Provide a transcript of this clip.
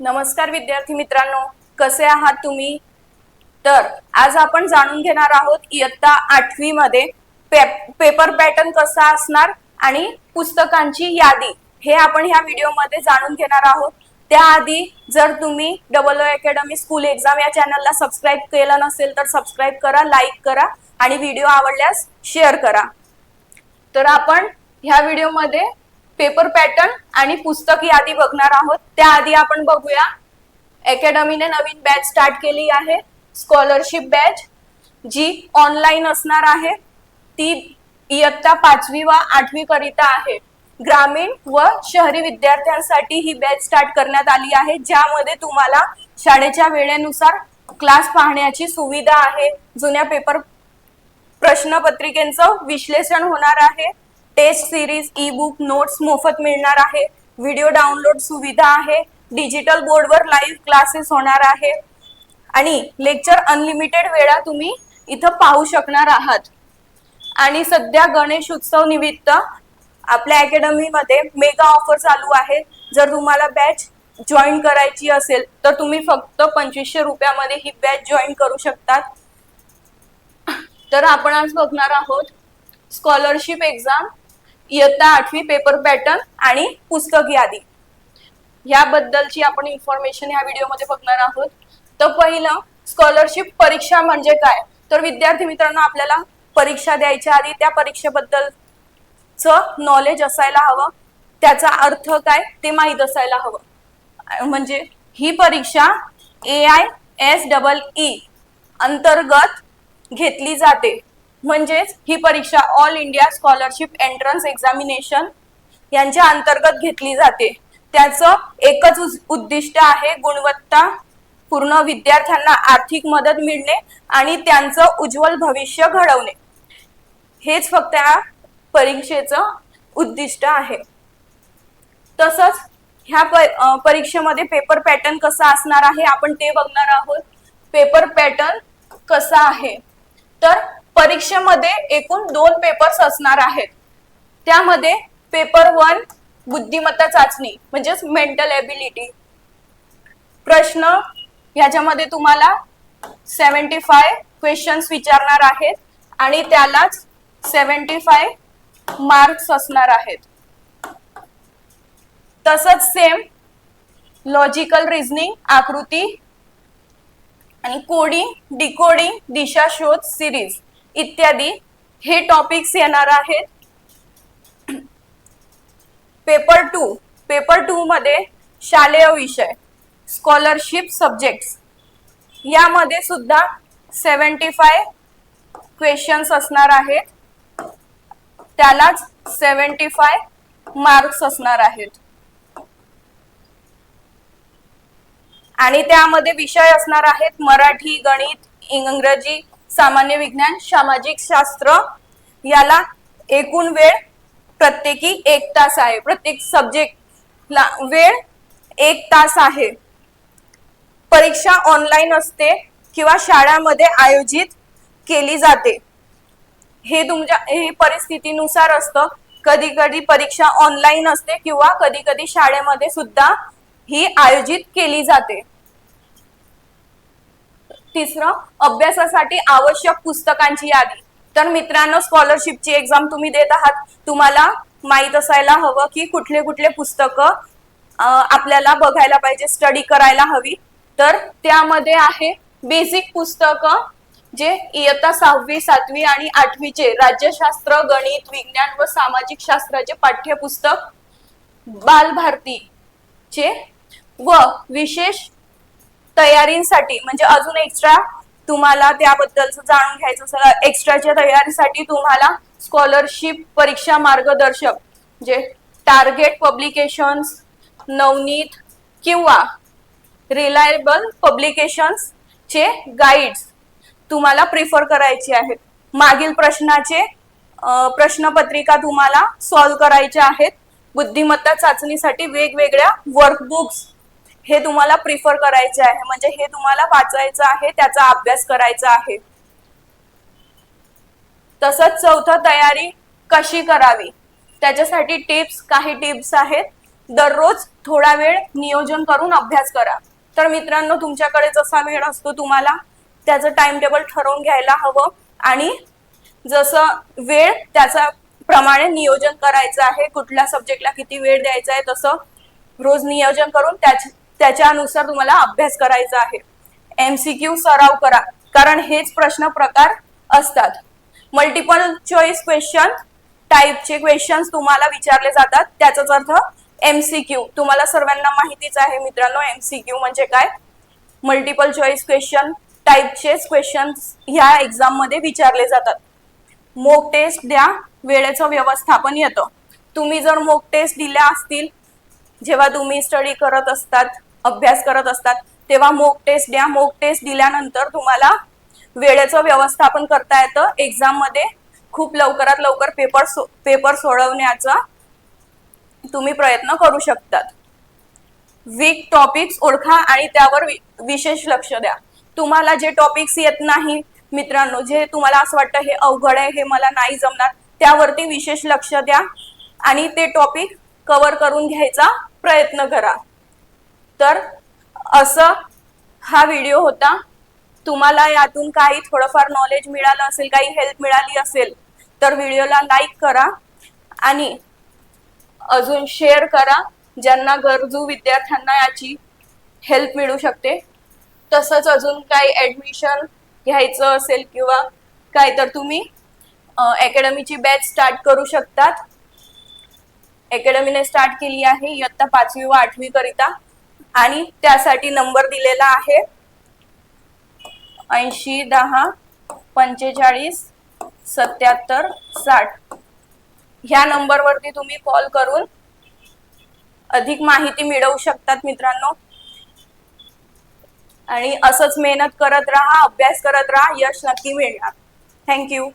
नमस्कार विद्यार्थी मित्रांनो कसे आहात तुम्ही? तर आज आपण जाणून घेणार आहोत इयत्ता आठवी मध्ये पे- पेपर पॅटर्न कसा असणार आणि पुस्तकांची यादी. हे आपण ह्या व्हिडिओमध्ये जाणून घेणार आहोत. त्याआधी जर तुम्ही double O academy school exam या चॅनलला सबस्क्राईब केलं नसेल तर सबस्क्राईब करा लाईक करा आणि व्हिडिओ आवडल्यास शेअर करा. तर आपण ह्या व्हिडिओमध्ये पेपर पॅटर्न आणि पुस्तक यादी बघणार आहोत. त्याआधी आपण बघूया. अकॅडमीने नवीन बॅच स्टार्ट केली आहे. स्कॉलरशिप बॅच जी ऑनलाईन असणार आहे. ती इयत्ता पाचवी व आठवी करिता आहे. ग्रामीण व शहरी विद्यार्थ्यांसाठी ही बॅच स्टार्ट करण्यात आली आहे. ज्यामध्ये तुम्हाला शाळेच्या वेळेनुसार क्लास पाहण्याची सुविधा आहे. जुन्या पेपर प्रश्नपत्रिकेचं विश्लेषण होणार आहे. Test series e book notes मोफत मिळणार आहे. व्हिडिओ डाउनलोड सुविधा आहे. डिजिटल बोर्डवर लाईव्ह क्लासेस होणार आहे. आणि लेक्चर अनलिमिटेड वेळा तुम्ही इथं पाहू शकणार आहात. आणि सध्या गणेश उत्सव निमित्त आपल्या अकॅडमीमध्ये मेगा ऑफर चालू आहे जर तुम्हाला बॅच जॉईन करायची असेल तर तुम्ही फक्त पंचवीसशे रुपयामध्ये ही बॅच जॉईन करू शकतात. तर आपण आज बघणार आहोत स्कॉलरशिप एक्झाम इयत्ता आठवी पेपर पॅटर्न आणि पुस्तक यादी. याबद्दलची आपण इन्फॉर्मेशन या व्हिडिओमध्ये बघणार आहोत. तर पहिलं स्कॉलरशिप परीक्षा म्हणजे काय? तर विद्यार्थी मित्रांनो आपल्याला परीक्षा द्यायच्या आधी त्या परीक्षेबद्दलचं नॉलेज असायला हवं. त्याचा अर्थ काय? ते माहीत असायला हवं. म्हणजे ही परीक्षा A I S double E अंतर्गत घेतली जाते. म्हणजेच ही परीक्षा all India scholarship entrance examination यांच्या अंतर्गत घेतली जाते. त्याचं एकच उद्दिष्ट आहे गुणवत्ता पूर्ण विद्यार्थ्यांना आर्थिक मदत मिळणे आणि त्यांचं उज्ज्वल भविष्य घडवणे. हेच फक्त या परीक्षेचं उद्दिष्ट आहे. तसंच ह्या परीक्षेमध्ये पेपर पॅटर्न कसा असणार आहे आपण ते बघणार आहोत. पेपर पॅटर्न कसा आहे? तर परीक्षेमध्ये एकूण दोन पेपर्स असणार आहेत. त्यामध्ये पेपर वन बुद्धिमत्ता चाचणी म्हणजेच मेंटल एबिलिटी प्रश्न ह्याच्यामध्ये तुम्हाला सेवन्टी फाय क्वेश्चन्स विचारणार आहेत आणि त्यालाच सेवन्टी फाय मार्क्स असणार आहेत. तसंच सेम लॉजिकल रिझनिंग आकृती आणि कोडिंग डिकोडिंग दिशा शोध सिरीज इत्यादी हे टॉपिक्स येणार आहेत. पेपर टू पेपर टू मध्ये शालेय विषय स्कॉलरशिप सब्जेक्ट्स यामध्ये सुद्धा सेवन्टी फाय क्वेश्चन्स असणार आहेत. त्यालाच सेवन्टी फाय मार्क्स असणार आहेत. आणि त्यामध्ये विषय असणार आहेत मराठी गणित इंग्रजी सामान्य विज्ञान सामाजिक शास्त्र याला एकूण वेळ प्रत्येकी एक तास आहे. प्रत्येक सब्जेक्टला वेळ एक तास आहे. परीक्षा ऑनलाईन असते किंवा शाळामध्ये आयोजित केली जाते. हे तुमच्या हे परिस्थितीनुसार असतं. कधी कधी परीक्षा ऑनलाईन असते किंवा कधी कधी शाळेमध्ये सुद्धा ही आयोजित केली जाते. तिसरं अभ्यासासाठी आवश्यक पुस्तकांची यादी. तर मित्रांनो स्कॉलरशिपची एक्झाम तुम्ही देत आहात. तुम्हाला माहीत असायला हवं की कुठले कुठले पुस्तकं आपल्याला बघायला पाहिजे स्टडी करायला हवी. तर त्यामध्ये आहे बेसिक पुस्तकं जे इयत्ता सहावी सातवी आणि आठवीचे राज्यशास्त्र गणित विज्ञान व सामाजिक शास्त्राचे पाठ्यपुस्तक बालभारतीचे व विशेष तयारींसाठी म्हणजे अजून एक्स्ट्रा तुम्हाला त्याबद्दल जाणून घ्यायचं असेल एक्स्ट्राच्या तयारीसाठी तुम्हाला स्कॉलरशिप परीक्षा मार्गदर्शक जे टार्गेट पब्लिकेशन्स नवनीत किंवा रिलायबल पब्लिकेशन्स चे गाईड्स तुम्हाला प्रिफर करायचे आहेत. मागील प्रश्नाचे प्रश्नपत्रिका तुम्हाला सॉल्व्ह करायच्या आहेत. बुद्धिमत्ता चाचणीसाठी वेगवेगळ्या वर्कबुक्स हे तुम्हाला प्रिफर करायचे आहे. म्हणजे हे तुम्हाला वाचायचं आहे त्याचा अभ्यास करायचा आहे. तसंच चौथं तयारी कशी करावी? त्याच्यासाठी टिप्स काही टिप्स आहेत. दररोज थोडा वेळ नियोजन करून अभ्यास करा. तर मित्रांनो तुमच्याकडे जसा वेळ असतो तुम्हाला त्याचं टाइम टेबल ठरवून घ्यायला हवं. आणि जसं वेळ त्याचा प्रमाणे नियोजन करायचं आहे कुठल्या सब्जेक्टला किती वेळ द्यायचा आहे तसं रोज नियोजन करून त्याच त्याच्यानुसार तुम्हाला अभ्यास करायचा आहे. एमसीक्यू सराव करा. कारण हेच प्रश्न प्रकार असतात. मल्टिपल चॉईस क्वेश्चन टाईपचे क्वेश्चन्स तुम्हाला विचारले जातात. त्याचाच अर्थ एमसीक्यू तुम्हाला सर्वांना माहितीच आहे मित्रांनो एमसीक्यू म्हणजे काय? मल्टिपल चॉईस क्वेश्चन टाईपचेच क्वेश्चन्स ह्या एक्झाममध्ये विचारले जातात. मोक टेस्ट द्या वेळेचं व्यवस्थापन येतं. तुम्ही जर मोक टेस्ट दिल्या असतील जेव्हा तुम्ही स्टडी करत असतात अभ्यास करत असतात तेव्हा मोक टेस्ट द्या. मोक टेस्ट दिल्यानंतर तुम्हाला वेळेचं व्यवस्थापन करता येतं. एक्झाममध्ये खूप लवकरात लवकर पेपर सो पेपर सोडवण्याचा तुम्ही प्रयत्न करू शकतात. वीक टॉपिक्स ओळखा आणि त्यावर वि- विशेष लक्ष द्या. तुम्हाला जे टॉपिक्स येत नाही मित्रांनो जे तुम्हाला असं वाटतं हे अवघड आहे हे मला नाही जमणार त्यावरती विशेष लक्ष द्या आणि ते टॉपिक कव्हर करून घ्यायचा प्रयत्न करा. तर असं हा व्हिडिओ होता. तुम्हाला यातून काही थोडंफार नॉलेज मिळालं असेल काही हेल्प मिळाली असेल तर व्हिडिओला लाईक करा आणि अजून शेअर करा. ज्यांना गरजू विद्यार्थ्यांना याची हेल्प मिळू शकते. तसंच अजून काही ऍडमिशन घ्यायचं असेल किंवा काय तर तुम्ही अकॅडमीची बॅच स्टार्ट करू शकतात. अकॅडमीने स्टार्ट केली आहे. इयत्ता पाचवी व आठवी करिता. आणि त्यासाठी नंबर दिलेला आहे. ऐंशी दहा पंचेचाळीस सत्याहत्तर साठ. ह्या नंबरवरती तुम्ही कॉल करून अधिक माहिती मिळवू शकतात मित्रांनो. आणि असंच मेहनत करत राहा अभ्यास करत राहा यश नक्की मिळणार. थँक्यू